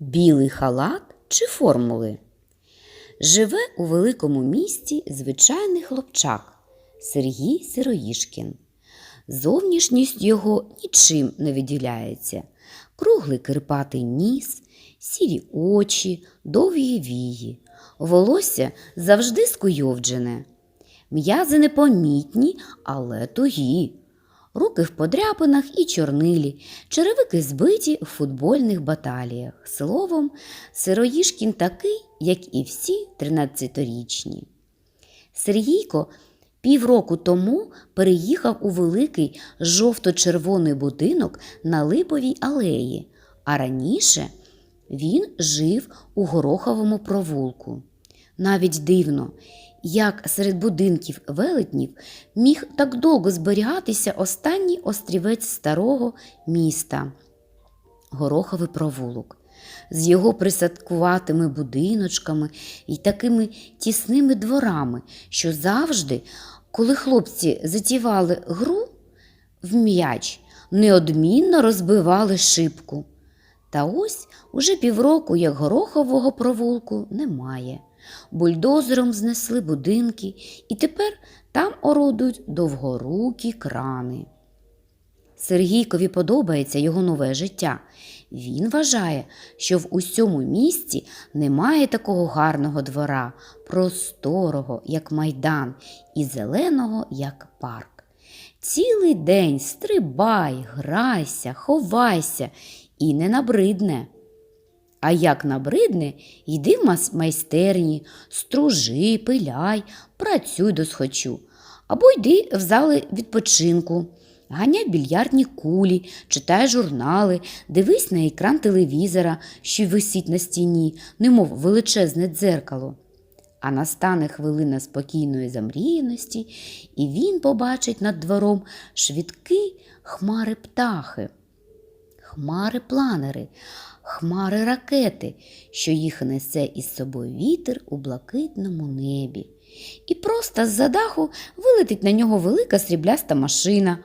Білий халат чи формули? Живе у великому місті звичайний хлопчак Сергій Сироїшкін. Зовнішність його нічим не виділяється. Круглий кирпатий ніс, сірі очі, довгі вії, волосся завжди скуйовджене. М'язи непомітні, але тугі. Руки в подряпинах і чорнилі, черевики збиті в футбольних баталіях. Словом, Сироїшкін такий, як і всі 13-річні. Сергійко півроку тому переїхав у великий жовто-червоний будинок на Липовій алеї, а раніше він жив у Гороховому провулку. Навіть дивно, як серед будинків велетнів міг так довго зберігатися останній острівець старого міста Гороховий провулок. З його присадкуватими будиночками і такими тісними дворами, що завжди, коли хлопці затівали гру в м'яч, неодмінно розбивали шибку. Та ось уже півроку, як горохового провулку, немає. Бульдозером знесли будинки, і тепер там орудують довгорукі крани. Сергійкові подобається його нове життя. Він вважає, що в усьому місті немає такого гарного двора, просторого, як майдан, і зеленого, як парк. Цілий день стрибай, грайся, ховайся і не набридне. А як набридне, йди в майстерні, стружи, пиляй, працюй досхочу, або йди в зали відпочинку. Ганяй більярдні кулі, читай журнали, дивись на екран телевізора, що висить на стіні, немов величезне дзеркало. А настане хвилина спокійної замріяності, і він побачить над двором швидкі хмари птахи, хмари планери, хмари ракети, що їх несе із собою вітер у блакитному небі. І просто з-за даху вилетить на нього велика срібляста машина,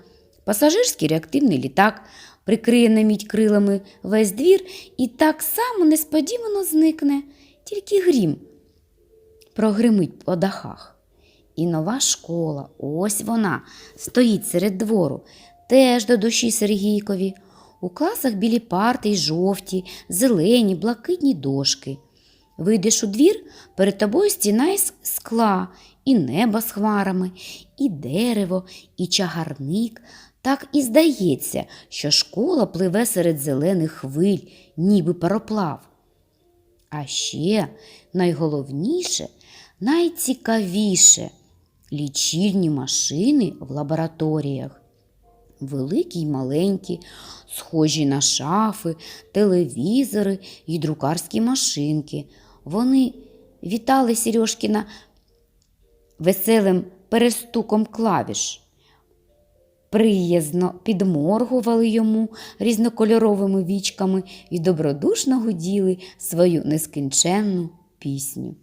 пасажирський реактивний літак, прикриє на мідь крилами весь двір і так само несподівано зникне, тільки грім прогримить по дахах. І нова школа, ось вона, стоїть серед двору, теж до душі Сергійкові. У класах білі парти й жовті, зелені, блакитні дошки. Вийдеш у двір, перед тобою стіна із скла, і небо з хмарами, і дерево, і чагарник. Так і здається, що школа пливе серед зелених хвиль, ніби пароплав. А ще найголовніше, найцікавіше лічильні машини в лабораторіях. Великі й маленькі, схожі на шафи, телевізори й друкарські машинки. Вони вітали Сережкіна веселим перестуком клавіш. Приязно підморгували йому різнокольоровими вічками і добродушно гуділи свою нескінченну пісню.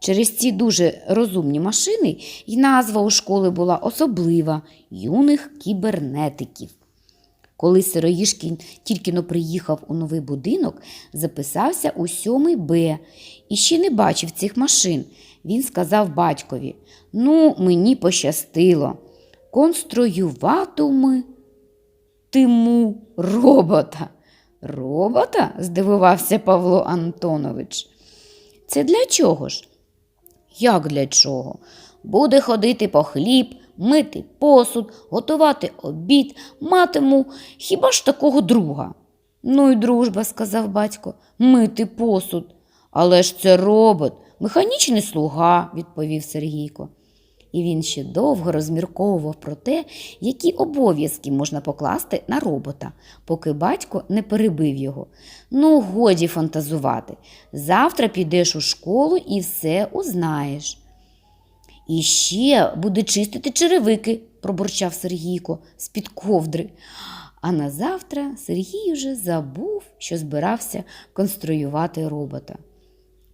Через ці дуже розумні машини й назва у школи була особлива юних кібернетиків. Коли Сироїшкін тільки но приїхав у новий будинок, записався у 7 Б і ще не бачив цих машин. Він сказав батькові: Ну, мені пощастило. Конструюватиму тиму робота. Робота? здивувався Павло Антонович. Це для чого ж? Як для чого? Буде ходити по хліб, мити посуд, готувати обід, матиму хіба ж такого друга? Ну й дружба, сказав батько, мити посуд. Але ж це робот, механічний слуга, відповів Сергійко. І він ще довго розмірковував про те, які обов'язки можна покласти на робота, поки батько не перебив його. Ну, годі фантазувати. Завтра підеш у школу і все узнаєш. І ще буде чистити черевики, пробурчав Сергійко з-під ковдри. А на завтра Сергій уже забув, що збирався конструювати робота.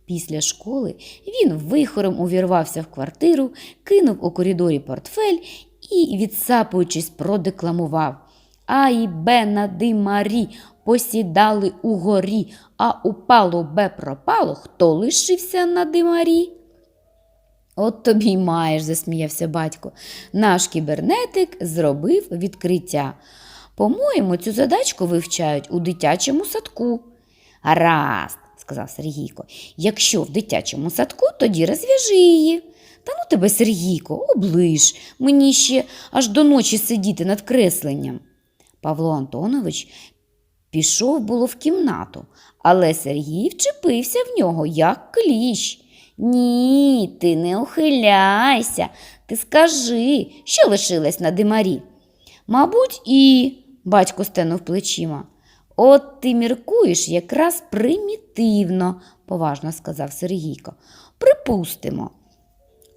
Після школи він вихором увірвався в квартиру, кинув у коридорі портфель і, відсапуючись, продекламував Ай, Бена ди Марі, посідали угорі, а упало бе пропало, хто лишився на димарі? От тобі й маєш, засміявся батько. Наш кібернетик зробив відкриття. По-моєму, цю задачку вивчають у дитячому садку. Гаразд, сказав Сергійко. Якщо в дитячому садку, тоді розв'яжи її. Та ну тебе, Сергійко, оближ, мені ще аж до ночі сидіти над кресленням. Павло Антонович пішов було в кімнату, але Сергій вчепився в нього, як кліщ. Ні, ти не ухиляйся, ти скажи, що лишилось на димарі. Мабуть, і, батько стенув плечима. От ти міркуєш якраз примітивно, поважно сказав Сергійко. Припустимо.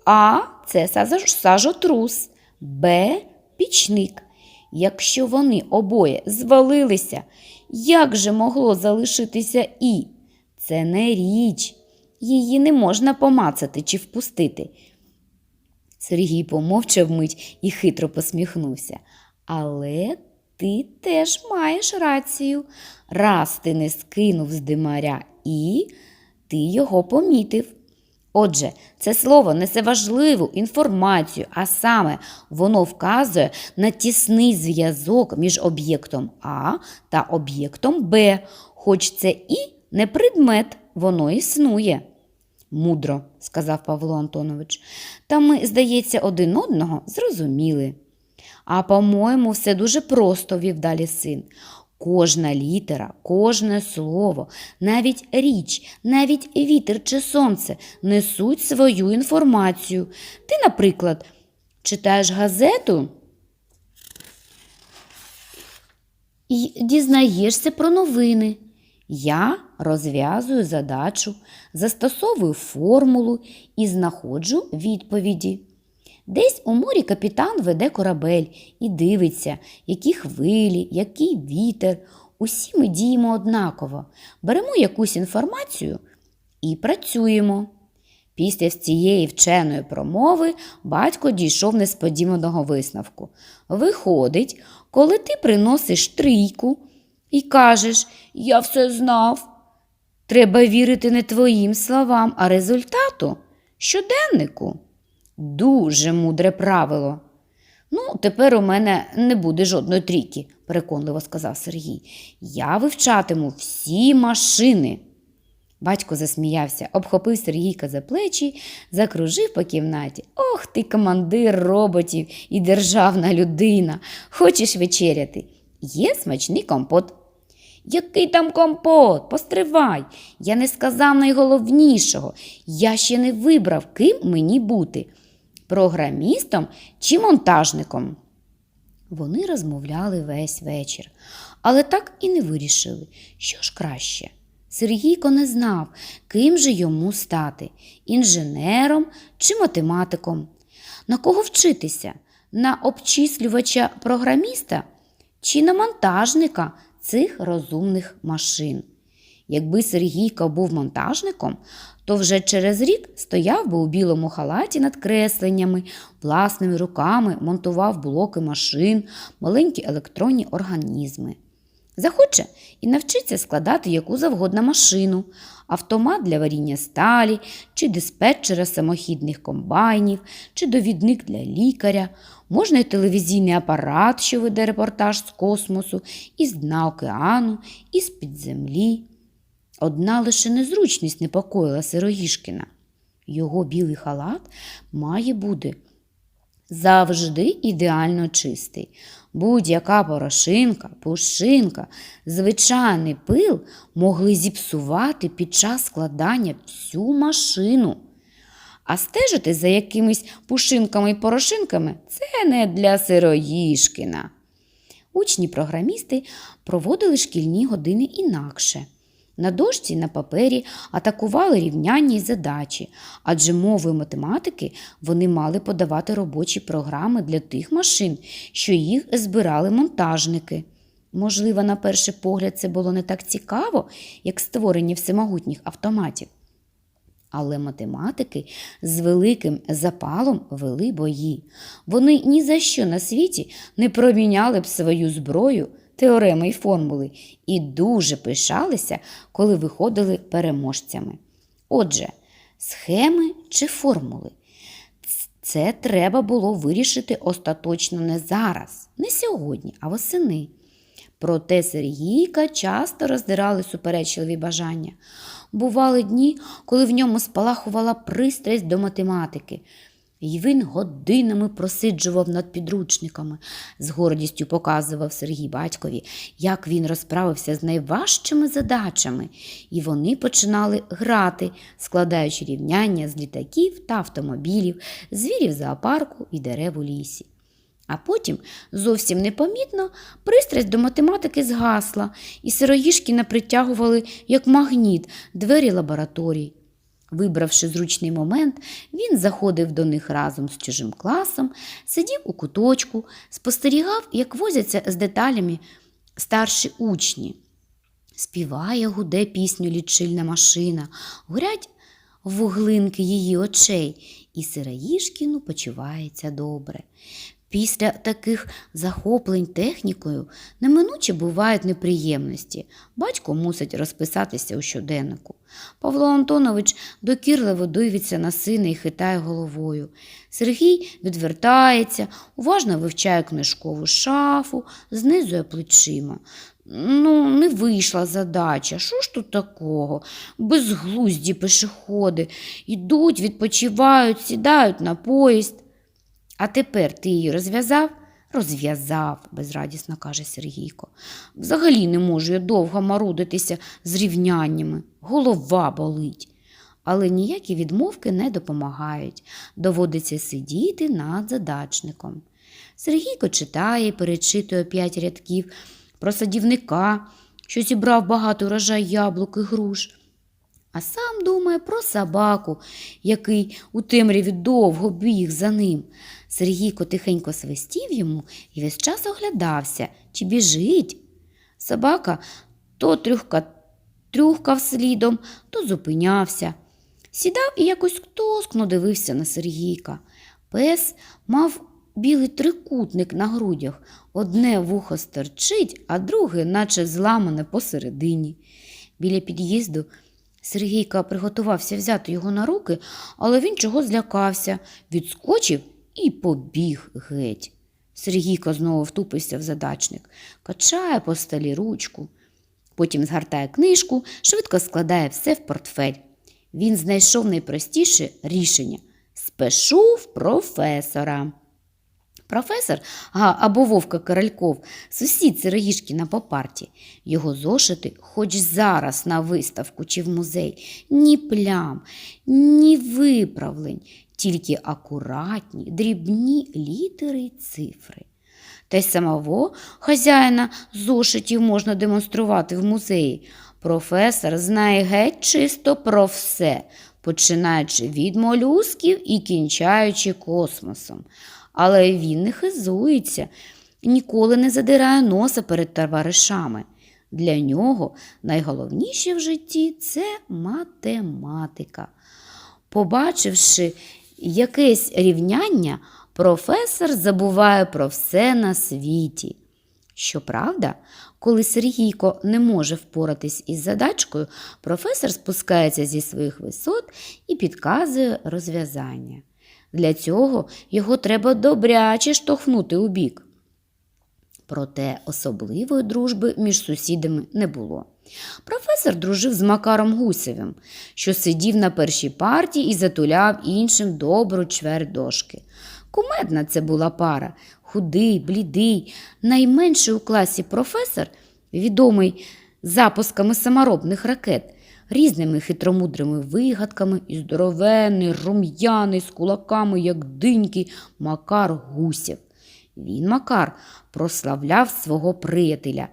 А це сажо- сажотрус, Б пічник. Якщо вони обоє звалилися, як же могло залишитися І? Це не річ. Її не можна помацати чи впустити. Сергій помовчав мить і хитро посміхнувся. Але ти теж маєш рацію. Раз ти не скинув з димаря і ти його помітив. Отже, це слово несе важливу інформацію, а саме воно вказує на тісний зв'язок між об'єктом А та об'єктом Б, хоч це і не предмет, воно існує. Мудро, сказав Павло Антонович, та ми, здається, один одного зрозуміли. А по-моєму, все дуже просто, вів далі син. Кожна літера, кожне слово, навіть річ, навіть вітер чи сонце несуть свою інформацію. Ти, наприклад, читаєш газету і дізнаєшся про новини. Я розв'язую задачу, застосовую формулу і знаходжу відповіді. Десь у морі капітан веде корабель і дивиться, які хвилі, який вітер. Усі ми діємо однаково, беремо якусь інформацію і працюємо. Після цієї вченої промови батько дійшов несподіваного висновку. Виходить, коли ти приносиш трійку і кажеш Я все знав. Треба вірити не твоїм словам, а результату щоденнику. Дуже мудре правило. Ну, тепер у мене не буде жодної трійки, переконливо сказав Сергій. Я вивчатиму всі машини. Батько засміявся, обхопив Сергійка за плечі, закружив по кімнаті. Ох ти, командир роботів і державна людина. Хочеш вечеряти? Є смачний компот. Який там компот? Постривай. Я не сказав найголовнішого. Я ще не вибрав, ким мені бути програмістом чи монтажником. Вони розмовляли весь вечір, але так і не вирішили, що ж краще. Сергійко не знав, ким же йому стати інженером чи математиком. На кого вчитися? На обчислювача програміста чи на монтажника цих розумних машин? Якби Сергійко був монтажником, то вже через рік стояв би у білому халаті над кресленнями, власними руками монтував блоки машин, маленькі електронні організми. Захоче і навчиться складати яку завгодно машину, автомат для варіння сталі, чи диспетчера самохідних комбайнів, чи довідник для лікаря, можна й телевізійний апарат, що веде репортаж з космосу, із дна океану, із під землі. Одна лише незручність непокоїла Сироїшкіна. Його білий халат має бути завжди ідеально чистий. Будь-яка порошинка, пушинка, звичайний пил могли зіпсувати під час складання всю машину. А стежити за якимись пушинками і порошинками це не для Сироїшкіна. Учні-програмісти проводили шкільні години інакше. На дошці і на папері атакували рівняння й задачі, адже мовою математики вони мали подавати робочі програми для тих машин, що їх збирали монтажники. Можливо, на перший погляд це було не так цікаво, як створення всемогутніх автоматів. Але математики з великим запалом вели бої. Вони ні за що на світі не проміняли б свою зброю теореми й формули і дуже пишалися, коли виходили переможцями. Отже, схеми чи формули. Це треба було вирішити остаточно не зараз, не сьогодні, а восени. Проте Сергійка часто роздирали суперечливі бажання. Бували дні, коли в ньому спалахувала пристрасть до математики. І він годинами просиджував над підручниками, з гордістю показував Сергій батькові, як він розправився з найважчими задачами, і вони починали грати, складаючи рівняння з літаків та автомобілів, звірів зоопарку і дерев у лісі. А потім, зовсім непомітно, пристрасть до математики згасла, і сироїшкіна притягували, як магніт, двері лабораторій. Вибравши зручний момент, він заходив до них разом з чужим класом, сидів у куточку, спостерігав, як возяться з деталями старші учні. Співає, гуде пісню лічильна машина, горять вуглинки її очей, і Сираїшкіну почувається добре. Після таких захоплень технікою неминуче бувають неприємності. Батько мусить розписатися у щоденнику. Павло Антонович докірливо дивиться на сина і хитає головою. Сергій відвертається, уважно вивчає книжкову шафу, знизує плечима. Ну, не вийшла задача. Що ж тут такого? Безглузді пешеходи. Йдуть, відпочивають, сідають на поїзд. А тепер ти її розв'язав? Розв'язав, безрадісно каже Сергійко. Взагалі не можу я довго марудитися з рівняннями. Голова болить. Але ніякі відмовки не допомагають. Доводиться сидіти над задачником. Сергійко читає перечитує п'ять рядків про садівника, що зібрав багато урожай яблук і груш. А сам думає про собаку, який у темряві довго біг за ним. Сергійко тихенько свистів йому і весь час оглядався, чи біжить. Собака то трюхка, трюхкав слідом, то зупинявся. Сідав і якось тоскно дивився на Сергійка. Пес мав білий трикутник на грудях. Одне вухо стерчить, а друге, наче зламане посередині. Біля під'їзду Сергійка приготувався взяти його на руки, але він чого злякався, відскочив і побіг геть. Сергійко знову втупився в задачник, качає по столі ручку. Потім згортає книжку, швидко складає все в портфель. Він знайшов найпростіше рішення спешу в професора. Професор або Вовка Корольков, сусід Сироїшкіна по парті. Його зошити хоч зараз на виставку чи в музей. Ні плям, ні виправлень, тільки акуратні, дрібні літери й цифри. Та й самого хазяїна зошитів можна демонструвати в музеї. Професор знає геть чисто про все, починаючи від молюсків і кінчаючи космосом. Але він не хизується, ніколи не задирає носа перед товаришами. Для нього найголовніше в житті це математика. Побачивши якесь рівняння, професор забуває про все на світі. Щоправда, коли Сергійко не може впоратись із задачкою, професор спускається зі своїх висот і підказує розв'язання. Для цього його треба добряче штовхнути у бік. Проте особливої дружби між сусідами не було. Професор дружив з Макаром Гусевим, що сидів на першій парті і затуляв іншим добру чверть дошки. Кумедна це була пара, худий, блідий, найменший у класі професор, відомий запусками саморобних ракет, різними хитромудрими вигадками і здоровенний, рум'яний з кулаками, як диньки, Макар Гусєв. Він, Макар, прославляв свого приятеля,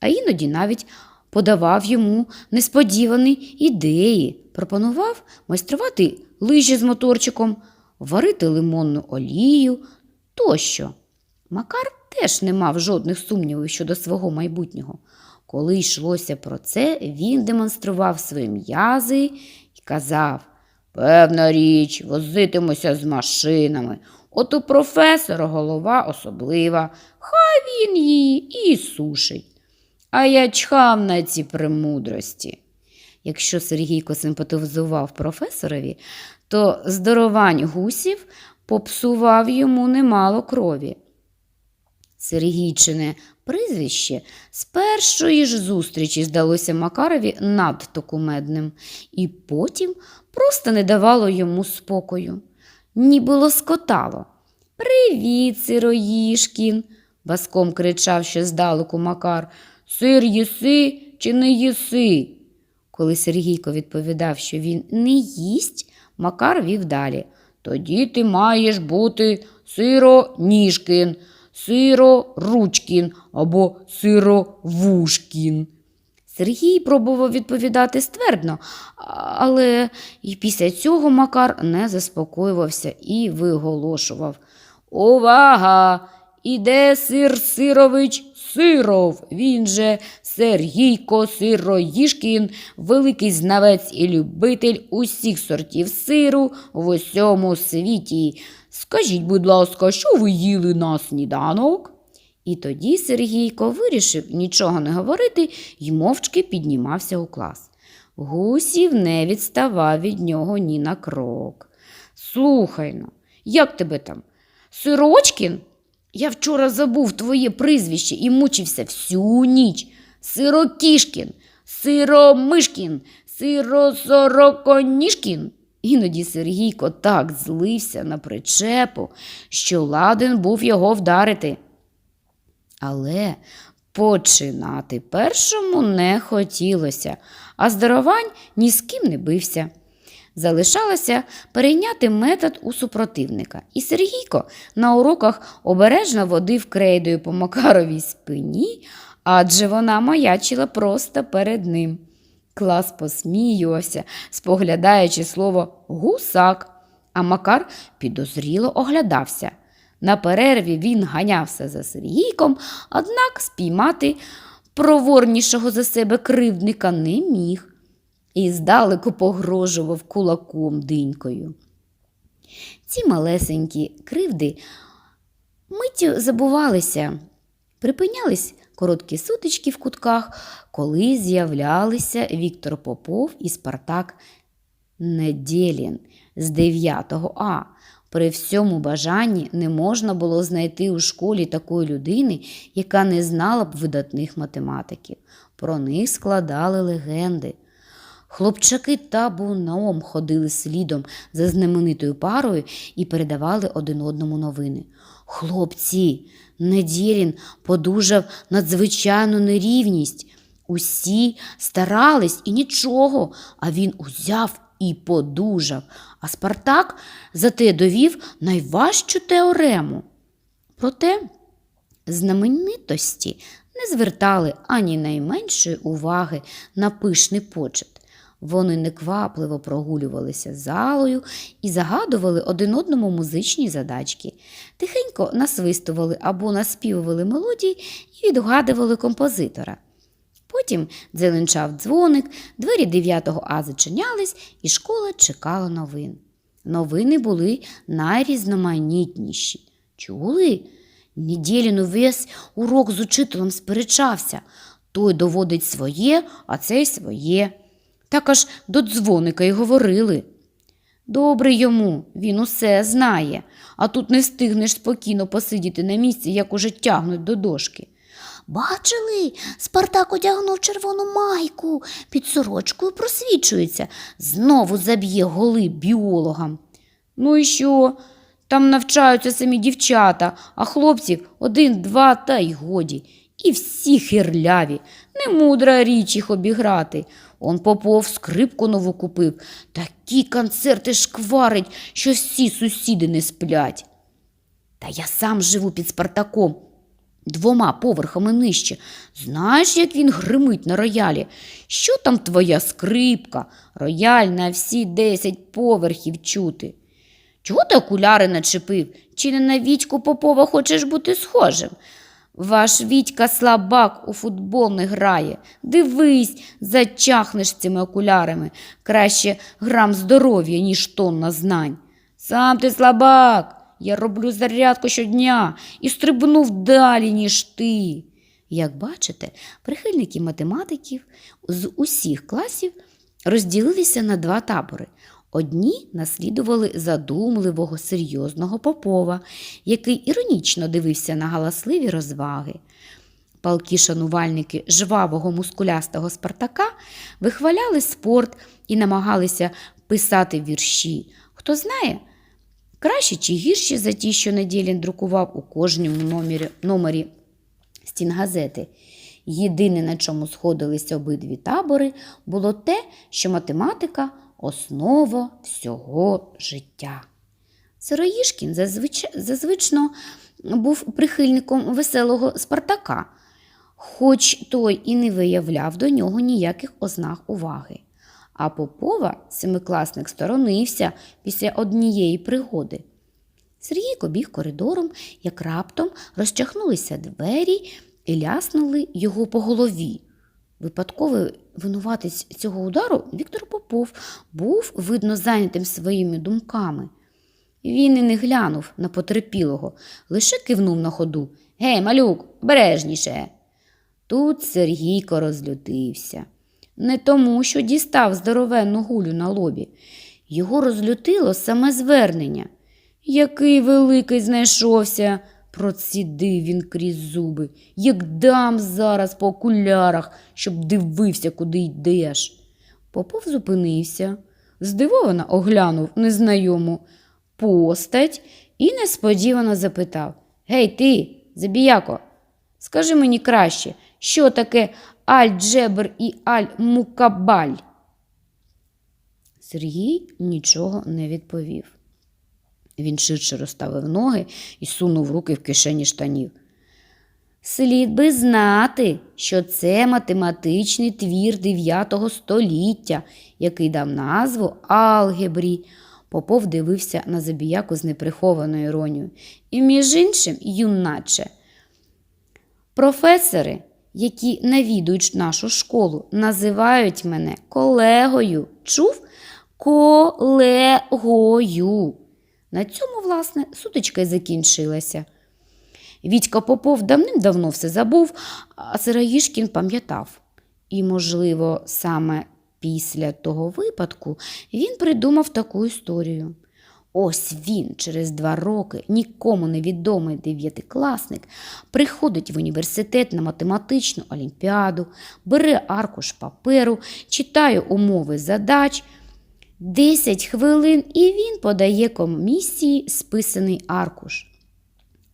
а іноді навіть подавав йому несподівані ідеї, пропонував майструвати лижі з моторчиком, варити лимонну олію тощо. Макар теж не мав жодних сумнівів щодо свого майбутнього. Коли йшлося про це, він демонстрував свої м'язи і казав Певна річ, возитимуся з машинами. От у професора голова особлива, хай він її і сушить. А я чхав на ці премудрості. Якщо Сергійко симпатизував професорові, то здоровань гусів попсував йому немало крові. Сергійчине прізвище з першої ж зустрічі здалося Макарові надто кумедним, і потім просто не давало йому спокою. Ніби лоскотало. Привіт, сироїшкін, баском кричав ще здалеку Макар. Сир їси чи не їси? Коли Сергійко відповідав, що він не їсть, Макар вів далі. Тоді ти маєш бути сироніжкін, сироручкін або сировушкін. Сергій пробував відповідати ствердно, але і після цього Макар не заспокоювався і виголошував. Увага! Іде сир Сирович Сиров, він же Сергійко Сироїшкін, великий знавець і любитель усіх сортів сиру в усьому світі. Скажіть, будь ласка, що ви їли на сніданок? І тоді Сергійко вирішив нічого не говорити і мовчки піднімався у клас. Гусів не відставав від нього ні на крок. Слухай ну, як тебе там? Сирочкін? Я вчора забув твоє прізвище і мучився всю ніч. Сирокішкін, сиромишкін, сиросороконіжкін. Іноді Сергійко так злився на причепу, що ладен був його вдарити. Але починати першому не хотілося, а здарувань ні з ким не бився. Залишалося перейняти метод у супротивника, і Сергійко на уроках обережно водив крейдою по Макаровій спині, адже вона маячила просто перед ним. Клас посміювався, споглядаючи слово гусак, а Макар підозріло оглядався. На перерві він ганявся за Сергійком, однак спіймати проворнішого за себе кривдника не міг і здалеку погрожував кулаком динькою. Ці малесенькі кривди миттю забувалися, припинялись короткі сутички в кутках, коли з'являлися Віктор Попов і Спартак Недєлін з 9 А. При всьому бажанні не можна було знайти у школі такої людини, яка не знала б видатних математиків. Про них складали легенди. Хлопчаки табуном ходили слідом за знаменитою парою і передавали один одному новини. Хлопці, Недєлін подужав надзвичайну нерівність. Усі старались і нічого, а він узяв і подужав. А Спартак зате довів найважчу теорему. Проте знаменитості не звертали ані найменшої уваги на пишний почет. Вони неквапливо прогулювалися залою і загадували один одному музичні задачки, тихенько насвистували або наспівували мелодії і відгадували композитора. Потім дзеленчав дзвоник, двері 9 А зачинялись, і школа чекала новин. Новини були найрізноманітніші. Чули? Неділін увесь урок з учителем сперечався. Той доводить своє, а цей своє. Так аж до дзвоника й говорили. Добре йому, він усе знає, а тут не встигнеш спокійно посидіти на місці, як уже тягнуть до дошки. Бачили, Спартак одягнув червону майку, під сорочкою просвічується, знову заб'є голи біологам. Ну і що? Там навчаються самі дівчата, а хлопців один, два та й годі. І всі хирляві. Не мудра річ їх обіграти. Он Попов скрипку нову купив. Такі концерти шкварить, що всі сусіди не сплять. Та я сам живу під Спартаком, двома поверхами нижче. Знаєш, як він гримить на роялі? Що там твоя скрипка? Рояль на всі десять поверхів чути. Чого ти окуляри начепив? Чи не на Вітьку Попова хочеш бути схожим? Ваш Вітька слабак у футбол не грає. Дивись, зачахнеш цими окулярами. Краще грам здоров'я, ніж тонна знань. Сам ти слабак. Я роблю зарядку щодня і стрибнув далі, ніж ти. Як бачите, прихильники математиків з усіх класів розділилися на два табори. Одні наслідували задумливого серйозного Попова, який іронічно дивився на галасливі розваги. Палкі шанувальники жвавого мускулястого Спартака вихваляли спорт і намагалися писати вірші. Хто знає, кращі чи гірші за ті, що Неділін друкував у кожному номері, номері стінгазети. Єдине, на чому сходилися обидві табори, було те, що математика основа всього життя. Сироїшкін зазвич... зазвично був прихильником веселого Спартака, хоч той і не виявляв до нього ніяких ознак уваги. А Попова семикласник сторонився після однієї пригоди. Сергійко біг коридором, як раптом розчахнулися двері і ляснули його по голові. Випадковий винуватець цього удару Віктор Попов був, видно, зайнятим своїми думками. Він і не глянув на потерпілого, лише кивнув на ходу. Гей, малюк, обережніше. Тут Сергійко розлютився. Не тому, що дістав здоровенну гулю на лобі. Його розлютило саме звернення. Який великий знайшовся, процідив він крізь зуби. Як дам зараз по окулярах, щоб дивився, куди йдеш. Попов зупинився, здивовано оглянув незнайому постать і несподівано запитав Гей, ти, забіяко, скажи мені краще, що таке аль-джебр і аль-мукабаль? Сергій нічого не відповів. Він ширше розставив ноги і сунув руки в кишені штанів. Слід би знати, що це математичний твір 9 століття, який дав назву алгебрі. Попов дивився на забіяку з неприхованою іронією. І, між іншим, юначе, професори, які навідують нашу школу, називають мене колегою. Чув? Колегою. На цьому, власне, сутичка й закінчилася. Вітька Попов давним-давно все забув, а Сироїшкін пам'ятав. І, можливо, саме після того випадку він придумав таку історію. Ось він через два роки, нікому невідомий дев'ятикласник, приходить в університет на математичну олімпіаду, бере аркуш паперу, читає умови задач. Десять хвилин і він подає комісії списаний аркуш.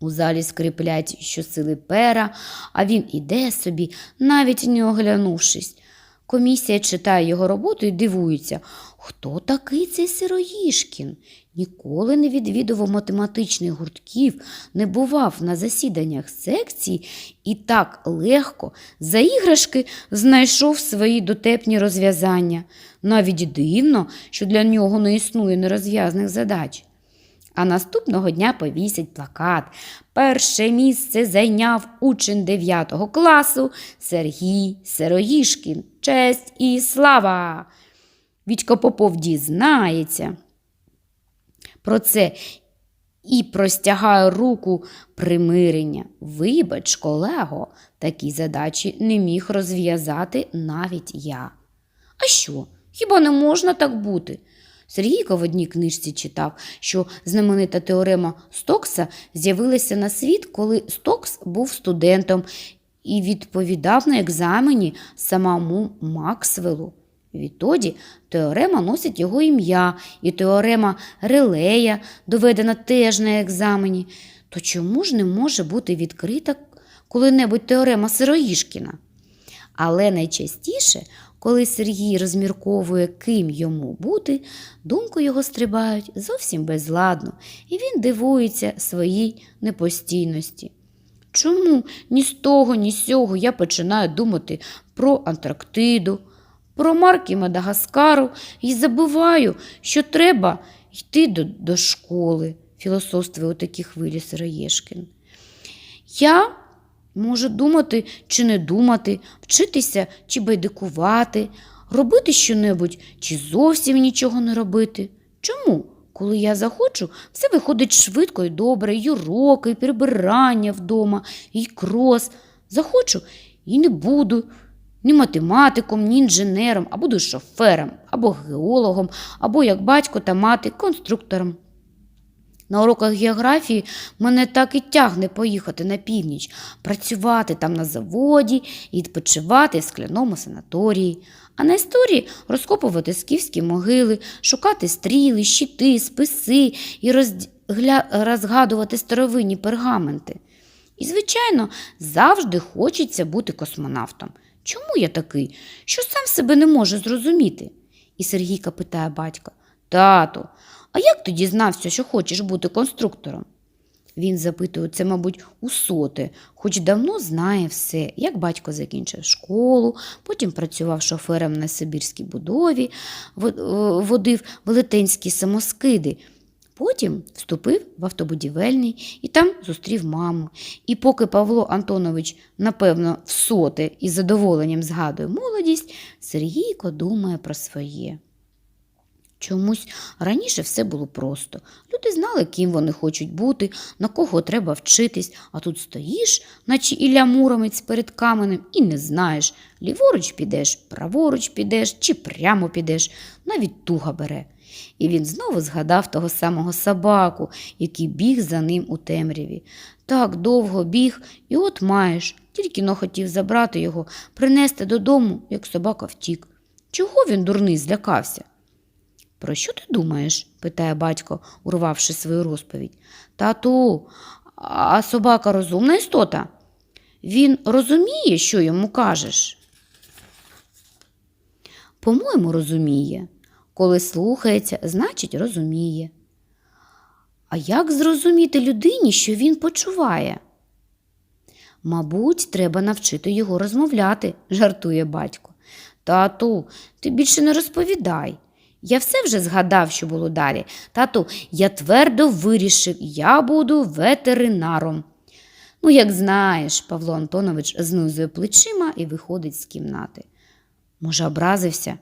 У залі скриплять щосили пера, а він іде собі, навіть не оглянувшись. Комісія читає його роботу і дивується, хто такий цей Сироїшкін? Ніколи не відвідував математичних гуртків, не бував на засіданнях секцій і так легко за іграшки знайшов свої дотепні розв'язання. Навіть дивно, що для нього не існує нерозв'язних задач. А наступного дня повісять плакат. Перше місце зайняв учень 9 класу Сергій Сироїшкін. Честь і слава! Вітько Попов дізнається про це і простягає руку примирення. Вибач, колего, такі задачі не міг розв'язати навіть я. А що? Хіба не можна так бути? Сергійко в одній книжці читав, що знаменита теорема Стокса з'явилася на світ, коли Стокс був студентом і відповідав на екзамені самому Максвеллу. Відтоді теорема носить його ім'я, і теорема Релея доведена теж на екзамені. То чому ж не може бути відкрита коли-небудь теорема Сироїшкіна? Але найчастіше, коли Сергій розмірковує, ким йому бути, думки його стрибають зовсім безладно, і він дивується своїй непостійності. Чому ні з того, ні з сього я починаю думати про Антарктиду, про марки Мадагаскару і забуваю, що треба йти до, до школи, філософствує у такі хвилі Сироєшкін. Я можу думати чи не думати, вчитися чи байдикувати, робити щонебудь чи зовсім нічого не робити. Чому? Коли я захочу, все виходить швидко і добре, і уроки, і прибирання вдома, і крос. захочу і не буду ні математиком, ні інженером, а буду шофером, або геологом, або як батько та мати конструктором. На уроках географії мене так і тягне поїхати на північ, працювати там на заводі і відпочивати в скляному санаторії. А на історії розкопувати скіфські могили, шукати стріли, щити, списи і роздгля- розгадувати старовинні пергаменти. І, звичайно, завжди хочеться бути космонавтом. Чому я такий, що сам себе не можу зрозуміти? І Сергійка питає батька: Тату, а як ти дізнався, що хочеш бути конструктором? Він запитує це, мабуть, у соти, хоч давно знає все, як батько закінчив школу, потім працював шофером на Сибірській будові, во- водив велетенські самоскиди. Потім вступив в автобудівельний і там зустрів маму. І поки Павло Антонович, напевно, в соти із задоволенням згадує молодість, Сергійко думає про своє. Чомусь раніше все було просто. Люди знали, ким вони хочуть бути, на кого треба вчитись, а тут стоїш, наче Ілля Муромець перед каменем, і не знаєш, ліворуч підеш, праворуч підеш чи прямо підеш, навіть туга бере. І він знову згадав того самого собаку, який біг за ним у темряві. Так довго біг, і от маєш, тільки но хотів забрати його, принести додому, як собака втік. Чого він дурний злякався? Про що ти думаєш? питає батько, урвавши свою розповідь. Тату, а собака розумна істота? Він розуміє, що йому кажеш? По-моєму, розуміє. Коли слухається, значить розуміє. А як зрозуміти людині, що він почуває? Мабуть, треба навчити його розмовляти, жартує батько. Тату, ти більше не розповідай. Я все вже згадав, що було далі. Тату, я твердо вирішив, я буду ветеринаром. Ну, як знаєш, Павло Антонович знизує плечима і виходить з кімнати. Може, образився?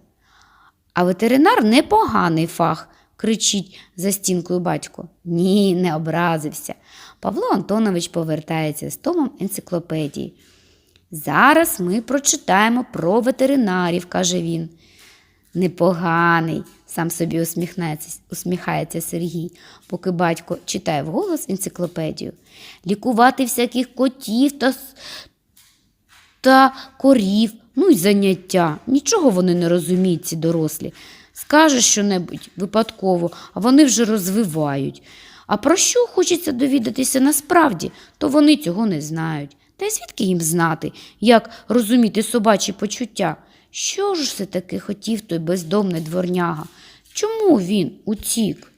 А ветеринар непоганий фах, кричить за стінкою батько. Ні, не образився. Павло Антонович повертається з томом енциклопедії. Зараз ми прочитаємо про ветеринарів, каже він. Непоганий, сам собі усміхається, усміхається Сергій, поки батько читає вголос енциклопедію. Лікувати всяких котів та, та корів, ну й заняття. Нічого вони не розуміють, ці дорослі. Скажеш що-небудь випадково, а вони вже розвивають. А про що хочеться довідатися насправді, то вони цього не знають. Та й звідки їм знати, як розуміти собачі почуття? Що ж все таки хотів той бездомний дворняга? Чому він утік?